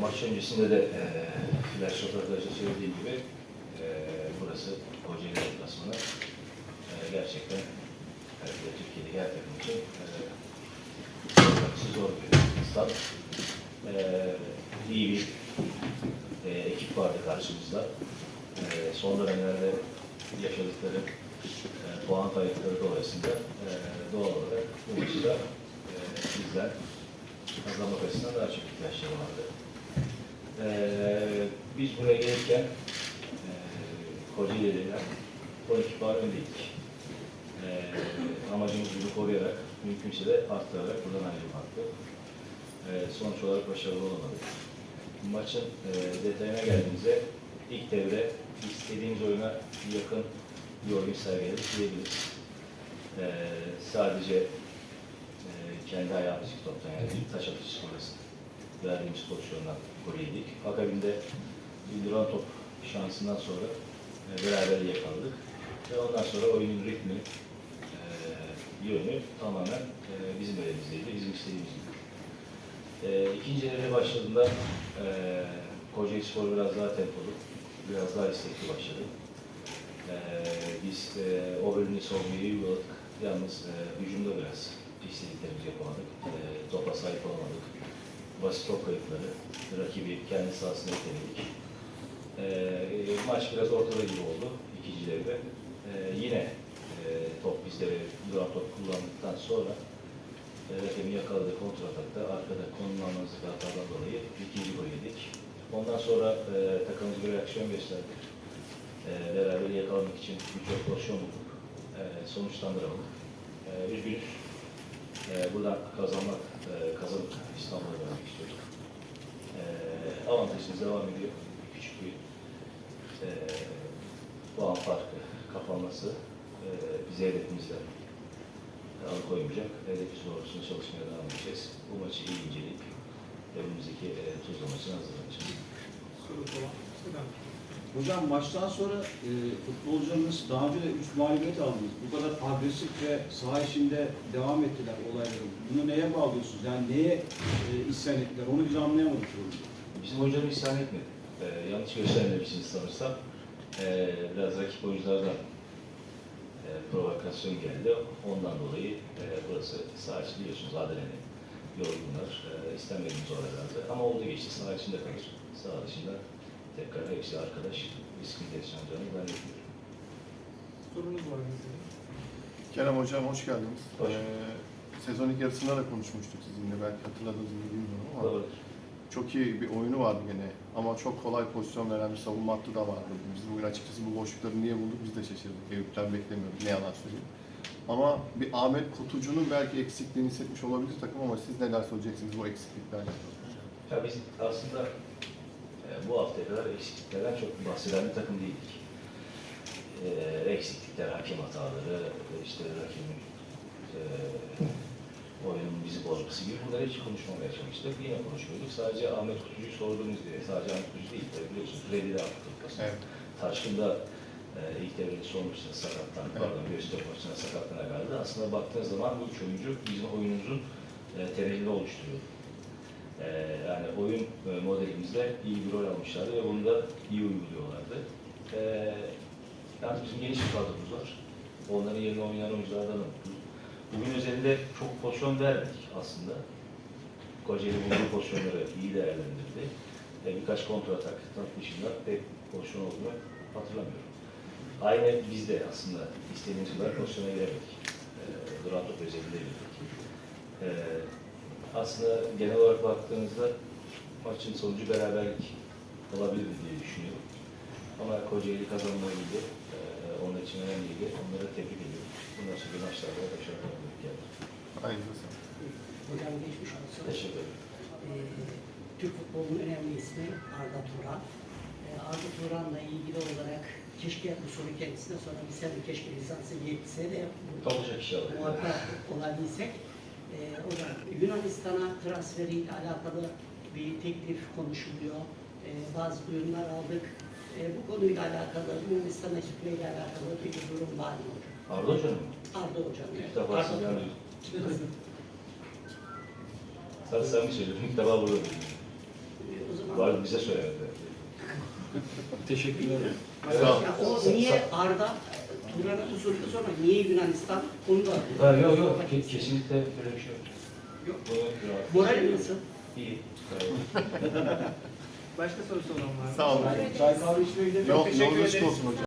maç öncesinde de e, flash röportajda söylediğim gibi e, burası Kocaeli deplasmanı. E, gerçekten belki de Türkiye'deki her takım için e, zor bir stat. E, iyi bir e, ekip vardı karşımızda. E, son dönemlerde yaşadıkları e, puan kayıpları dolayısıyla e, doğal olarak bu maçı da e, bizden kazanmak açısından daha çok ihtiyaçları vardı. Ee, biz buraya gelirken e, Kocaeli'den 12 puan öndeydik. Ee, amacımız bunu koruyarak, mümkünse de arttırarak buradan ayrılmaktı. Ee, sonuç olarak başarılı olamadık. Maçın e, detayına geldiğimizde ilk devre istediğimiz oyuna yakın bir oyun sergiledik diyebiliriz. Ee, sadece e, kendi ayağımız toptan yani bir taş atışı sonrası verdiğimiz pozisyondan gol yedik. Akabinde bir duran top şansından sonra e, beraber yakaladık. Ve ondan sonra oyunun ritmi, e, yönü tamamen e, bizim elimizdeydi, bizim istediğimiz gibi. E, ikinci devre başladığında e, Kocaeli Spor biraz daha tempolu, biraz daha istekli başladı. E, biz e, o bölümde savunmayı uyguladık. Yalnız e, hücumda biraz istediklerimizi yapamadık. E, topa sahip olamadık. Basit top kayıpları, rakibi kendi sahasına iteledik. E, maç biraz ortada gibi oldu ikinci devre. E, yine e, top bizde ve duran top kullandıktan sonra e, rakibin yakaladığı kontratakta arkada konumlanmazlık hatadan dolayı ikinci gol yedik. Ondan sonra e, takımımız bir reaksiyon gösterdi. E, beraber yakalamak için birçok pozisyon bulduk. E, sonuçlandıramadık. E, üzgünüz. E, buradan kazanmak, e, kazanıp İstanbul'a dönmek istiyorduk. E, avantajımız devam ediyor. Küçük bir e, puan farkı kapanması e, bizi hedefimizden alıkoymayacak. Hedefimiz doğrultusunda çalışmaya devam edeceğiz. Bu maçı iyi inceleyip önümüzdeki e, Tuzla maçına hazırlanacağız. Hocam maçtan sonra e, futbolcularınız daha önce de 3 mağlubiyet aldınız. Bu kadar agresif ve saha içinde devam ettiler olayları. Bunu neye bağlıyorsunuz? Yani neye e, isyan ettiler? Onu biz anlayamadık. Bizim oyuncular isyan etmedi. Ee, yanlış göstermemişsiniz sanırsam. Ee, biraz rakip oyunculardan e, provokasyon geldi. Ondan dolayı e, burası saha içi biliyorsunuz Adele'nin yorgunlar. E, istenmediğimiz olaylardı. Ama oldu geçti. Saha içinde kalır. Saha dışında tekrar hepsi arkadaş. Riskini yaşanacağını ben bekliyorum. Sorunuz var bizde. Kerem Hocam hoş geldiniz. Hoş Ee, sezon ilk yarısında da konuşmuştuk sizinle. Belki hatırladığınız gibi bilmiyorum ama Doğrudur. çok iyi bir oyunu vardı gene. Ama çok kolay pozisyon veren bir savunma hattı da vardı. Biz bugün açıkçası bu boşlukları niye bulduk biz de şaşırdık. Eyüp'ten beklemiyorduk ne yalan söyleyeyim. Ama bir Ahmet Kutucu'nun belki eksikliğini hissetmiş olabilir takım ama siz neler söyleyeceksiniz bu eksikliklerle? Ya biz aslında bu haftaya kadar eksikliklerden çok bahseden bir takım değildik. E, eksiklikler, hakem hataları, işte rakibin e, oyunun bizi bozması gibi bunları hiç konuşmamaya çalıştık. Yine konuşuyorduk. Sadece Ahmet Kutucu'yu sorduğumuz diye, sadece Ahmet Kutucu değil, tabii biliyorsunuz Freddy de attık. Evet. Taşkın'da e, ilk devrede sormuştu sakatlandı, Evet. pardon Göztepe maçına sakatlığına geldi. Aslında baktığınız zaman bu üç oyuncu bizim oyunumuzun e, temelini oluşturuyor. E, yani oyun e, modelimizde iyi bir rol almışlardı ve bunu da iyi uyguluyorlardı. E, yalnız bizim geniş bir kadromuz var. Onların yerine oynayan oyunculardan da mutluyuz. Bugün özelinde çok pozisyon vermedik aslında. Kocaeli bulduğu pozisyonları iyi değerlendirdi. E, birkaç kontra atak dışında pek pozisyon olduğunu hatırlamıyorum. Aynı biz de aslında istediğimiz kadar pozisyona giremedik. E, duran top özelinde girdik. E, aslında genel olarak baktığınızda maçın sonucu beraberlik olabilir diye düşünüyorum. Ama Kocaeli kazanmalıydı. E, onun için önemliydi. Onları tebrik ediyorum. Bundan sonraki maçlarda diliyorum kendilerine. Aynı zamanda. Hocam geçmiş olsun. Teşekkür ederim. Ee, Türk futbolunun önemli ismi Arda Turan. Ee, Arda Turan'la ilgili olarak keşke bu soru kendisine sorabilsem de keşke lisansı yetse de Olacak inşallah. muhatap olabilsek. Ee, hocam Yunanistan'a transferiyle alakalı bir teklif konuşuluyor. Ee, bazı duyumlar aldık. Ee, bu konuyla alakalı, Yunanistan ekipleriyle alakalı bir durum var mı hocam? Arda Hoca'nın mı? Arda hocam. İlk defa sizden Turan. duydum. Sen sen mi söylüyorsun? İlk defa burada O Var bize söyledi. Teşekkürler. Sağ ol. Ya o niye Arda Turan'ı usulü sonra niye Yunanistan onu da Ha, yok yok ke- kesinlikle böyle bir şey yok. Yok. Moral nasıl? İyi. Başka sorusu olan var mı? Sağ olun. Çay kahve içmeye gidelim. Yol, teşekkür yolunuz ederiz. olsun hocam.